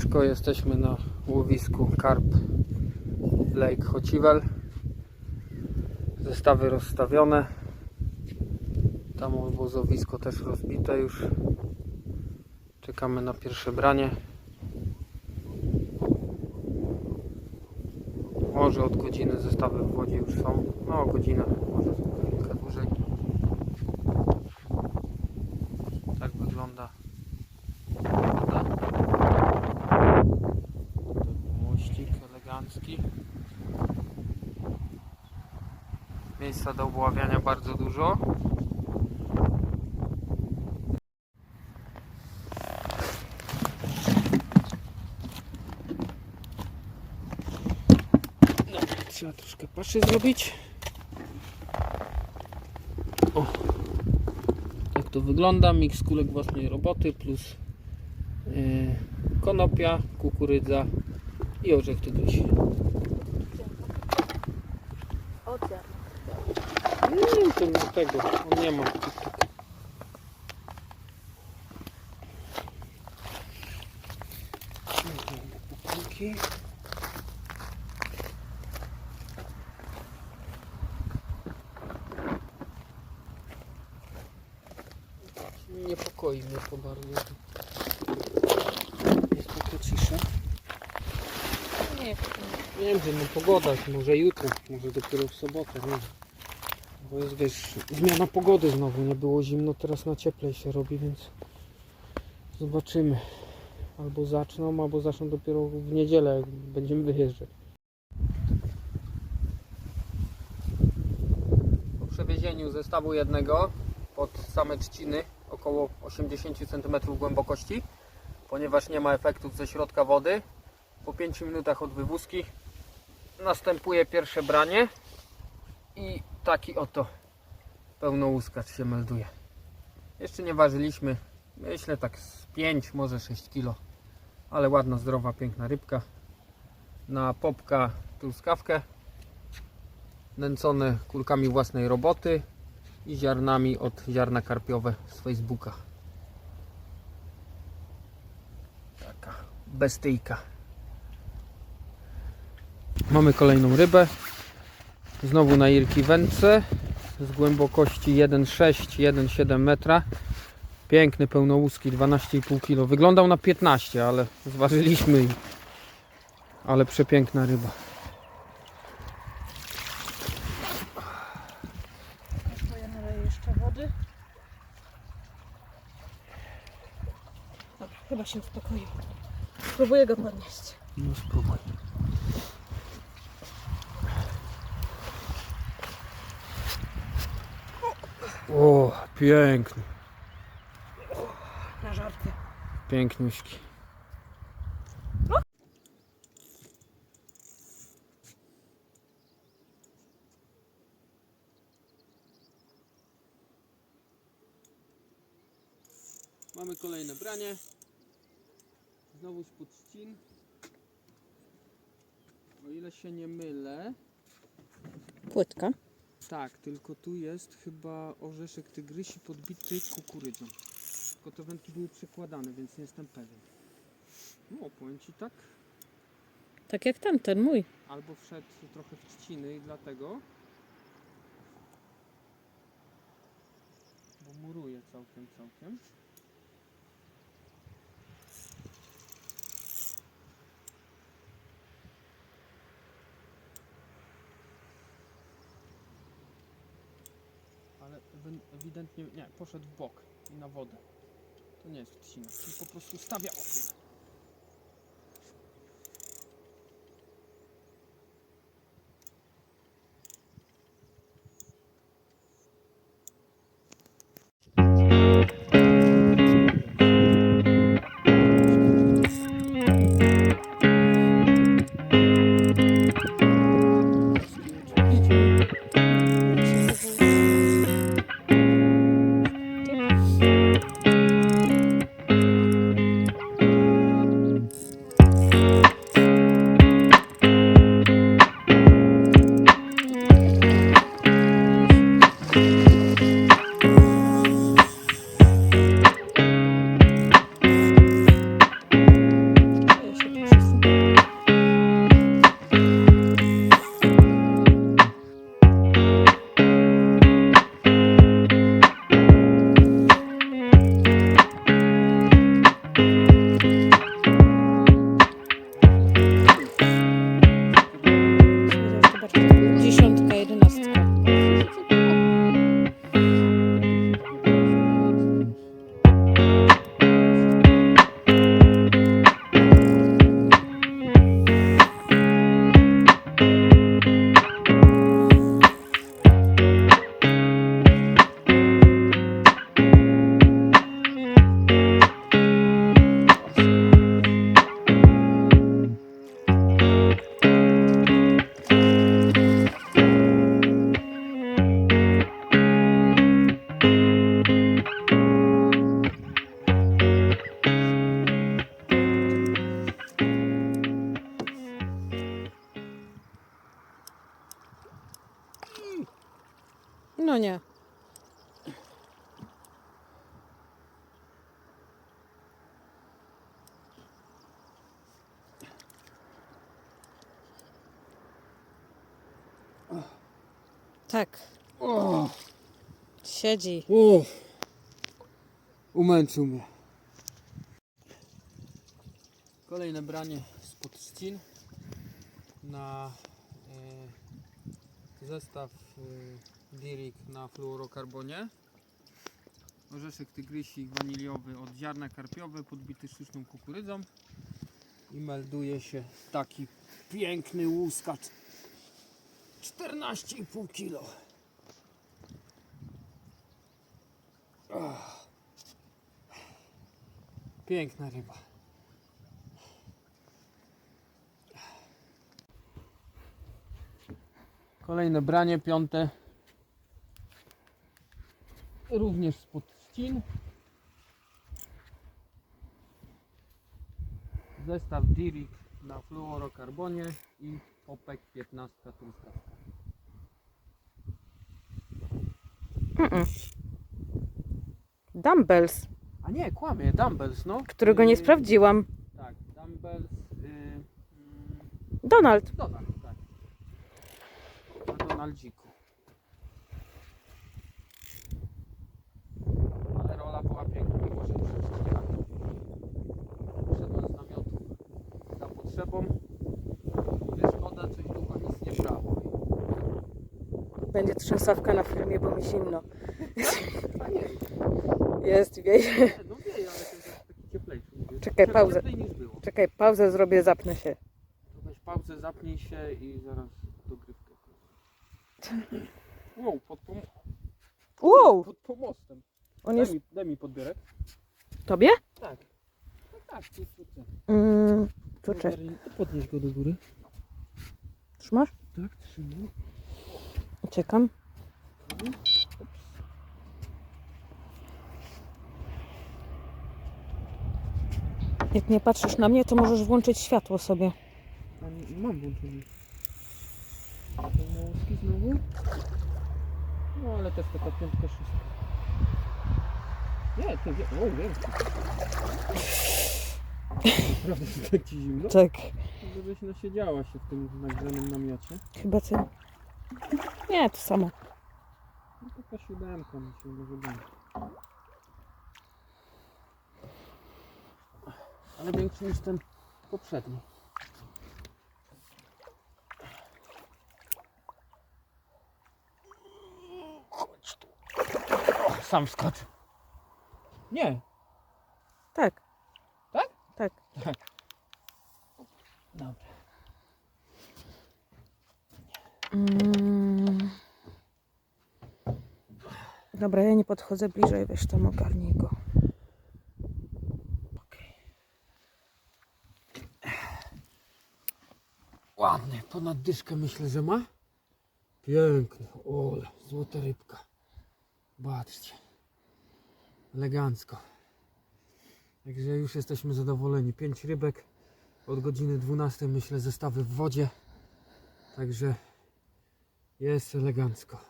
Siemaneczko, jesteśmy na łowisku Karp Lake Chociwel. Zestawy rozstawione. Tam obozowisko też rozbite już. Czekamy na pierwsze branie. Może od godziny zestawy w wodzie już są. No godzinę, może Miejsca do obławiania bardzo dużo. Trzeba troszkę paszy zrobić. O. Tak to wygląda. Miks kulek własnej roboty plus yy, konopia, kukurydza i orzech tygrysy. Nie tego, on nie ma. Butelki. Niepokoi mnie to bardzo. Jest taka cisza. Nie, Nie wiem, że no pogoda, może jutro, może dopiero w sobotę, nie wiem. Bo jest, wiesz, zmiana pogody znowu, nie było zimno, teraz na cieplej się robi, więc zobaczymy. Albo zaczną, albo zaczną dopiero w niedzielę, jak będziemy wyjeżdżać. Po przewiezieniu zestawu jednego pod same trzciny, około 80 cm głębokości, ponieważ nie ma efektów ze środka wody, po 5 minutach od wywózki następuje pierwsze branie i taki oto pełnołuskacz się melduje. Jeszcze nie ważyliśmy, myślę tak z 5, może 6 kg, ale ładna, zdrowa, piękna rybka. Na popka truskawkę, nęcone kulkami własnej roboty i ziarnami od ziarna karpiowe z Facebooka. Taka bestyjka. Mamy kolejną rybę. Znowu na Irki wędce z głębokości 1,6-1,7 metra. Piękny pełnołuski 12,5 kg. Wyglądał na 15, ale zważyliśmy i ale przepiękna ryba. ja naleję jeszcze wody. Dobra, chyba się uspokoił. Spróbuję go podnieść. No spróbuj. O, piękny, Na żarty. piękniuśki. Mamy kolejne branie. Znowu z trzcin. O ile się nie mylę, Płytka. Tak, tylko tu jest chyba orzeszek tygrysi podbity kukurydzą. Tylko te wędki były przekładane, więc nie jestem pewien. No, powiem Ci tak. Tak jak tamten mój. Albo wszedł trochę w trzciny i dlatego. Bo muruje całkiem, całkiem. Ale ewidentnie, nie, poszedł w bok i na wodę. To nie jest trzcina, czyli po prostu stawia opór. Tak, O, siedzi. o, umęczył mnie. Kolejne branie spod trzcin na e, zestaw e, Dirik na fluorokarbonie. Orzeszek tygrysik waniliowy od ziarna karpiowe podbity sztuczną kukurydzą i melduje się taki piękny łuskacz 14,5 kg. Ach. Piękna ryba. Kolejne branie, piąte. Również spod trzcin. Zestaw Dirik na fluorokarbonie i popek 15 truskawka. Dumbbells, A nie, kłamie, dumbbells, no. którego nie Yy, sprawdziłam. Tak, dumbbells. Yy, mm, Donald. Donald, tak. Na Donaldziku. Ale rola była piękna, mimo że. Wszedłem z namiotu za potrzebą. Będzie trzęsawka na filmie, bo mi zimno. Jest, wieje. no wie, ale to jest taki cieplejszy. Czekaj, pauzę. Czekaj, pauzę zrobię, zapnę się. To weź pauzę, zapnij się i zaraz dogrywkę. Wow, pod, pom- Wow, pod pomostem. on Daj jest mi, daj mi podbierek. tobie? Tak. Tak, tak, tu, tu, tu. Mm, tu cześć. Podnieś go do góry. Trzymasz? Tak, trzymam. Uciekam. Jak nie patrzysz na mnie, to możesz włączyć światło sobie. Nie, mam włączony. To małuski znowu. No ale też taka piątka szóstka. Nie, to wie... O, wiem. Naprawdę tak ci zimno? Tak, Żebyś nasiedziała się w tym nagrzanym namiocie. chyba ty. Nie, to samo. No taka siódemka myślę, że będzie. Ale większy niż ten poprzedni. Chodź tu. O, sam skoczył. Nie. Tak. Tak? Tak. Tak. Dobra. Mm. Dobra, ja nie podchodzę bliżej, weź tam ogarnij go. Okej. Ładny, ponad dyszkę myślę, że ma. Piękny, ole, złota rybka. Patrzcie. Elegancko. Także już jesteśmy zadowoleni. Pięć rybek od godziny 12 myślę zestawy w wodzie. Także jest elegancko.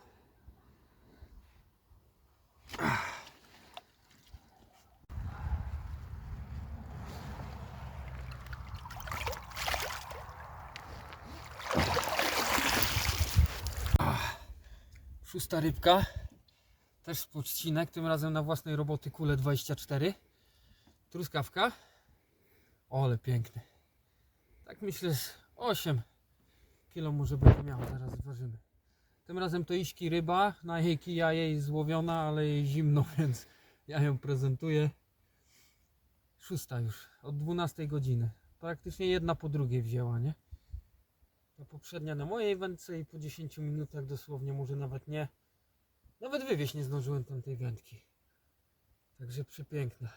Szósta rybka. Też z podcinek, tym razem na własnej roboty kule 24. Truskawka. O, ale piękny. Tak myślę z 8 kilo może będzie miała, zaraz zważymy. Tym razem to iśki ryba, na jej kija jej złowiona, ale jej zimno, więc ja ją prezentuję. Szósta już, od 12 godziny. Praktycznie jedna po drugiej wzięła, nie? Ta poprzednia na mojej wędce i po 10 minutach dosłownie, może nawet nie. Nawet wywieźć nie zdążyłem tamtej wędki. Także przepiękna.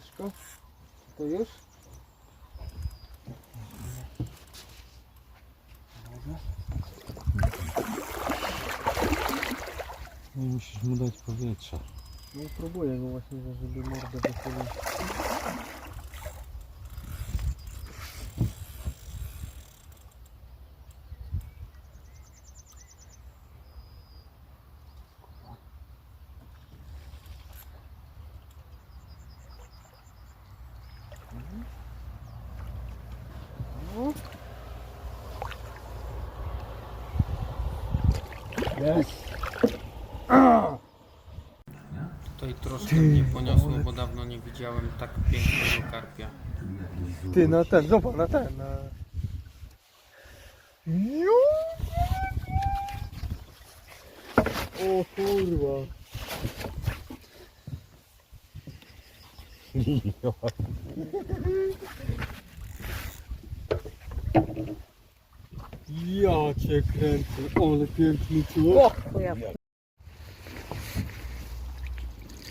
Koleżko, to już? Nie musisz mu dać powietrza. No próbuję go właśnie, żeby mordę wychylił. Tutaj troszkę mnie poniosło, bo dawno nie widziałem tak pięknego karpia. Ty, na ten, zobacz, na ten. Na... O kurwa. Ja cię kręcę, ale piękny. O, chuja.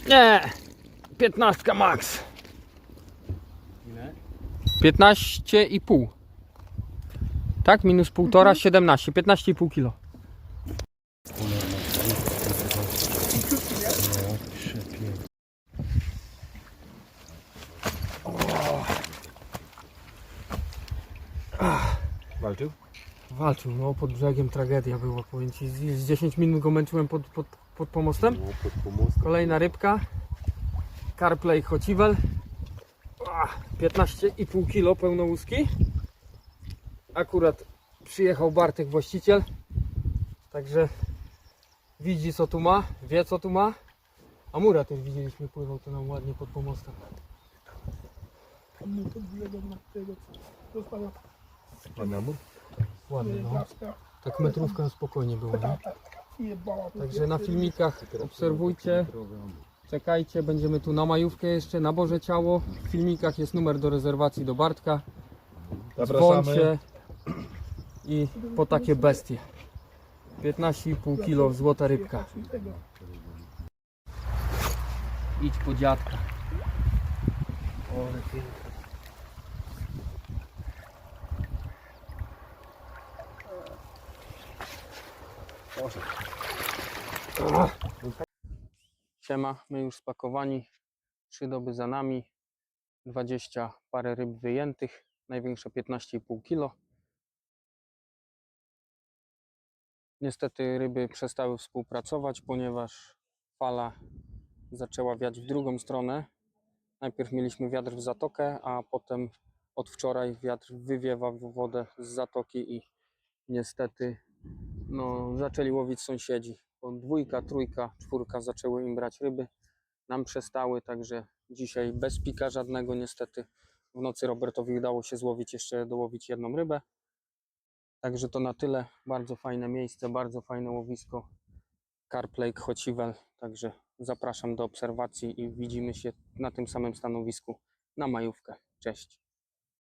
Nie! 15 max. Ile? 15,5. Tak? Minus 1,5, 17. 15,5 kilo. Walczył? Walczył, no pod brzegiem tragedia była, powiem Ci. Z z 10 minut go męczyłem pod, pod, pod pomostem. No, pod pomostem. Kolejna rybka. Carplay Hociwel. Ach, 15,5 kg pełnołuski. Akurat przyjechał Bartek właściciel. Także widzi co tu ma, wie co tu ma. A Mura też widzieliśmy pływał to nam ładnie pod pomostem. Pan Amur? Ładnie no. Tak metrówka spokojnie była, nie? Także na filmikach obserwujcie. Czekajcie, będziemy tu na majówkę jeszcze, na Boże Ciało. W filmikach jest numer do rezerwacji do Bartka. Dzwońcie i po takie bestie. 15,5 kg złota rybka. Idź po dziadka. Ale Siema, my już spakowani. Trzy doby za nami. 20 parę ryb wyjętych. Największa 15,5 kg. Niestety ryby przestały współpracować, ponieważ fala zaczęła wiać w drugą stronę. Najpierw mieliśmy wiatr w zatokę, a potem od wczoraj wiatr wywiewa wodę z zatoki i niestety no, zaczęli łowić sąsiedzi. Bo dwójka, trójka, czwórka zaczęły im brać ryby. Nam przestały, także dzisiaj bez pika żadnego niestety. W nocy Robertowi udało się złowić jeszcze dołowić jedną rybę. Także to na tyle. Bardzo fajne miejsce, bardzo fajne łowisko. Carp Lake Hociwel. Także zapraszam do obserwacji i widzimy się na tym samym stanowisku na majówkę. Cześć.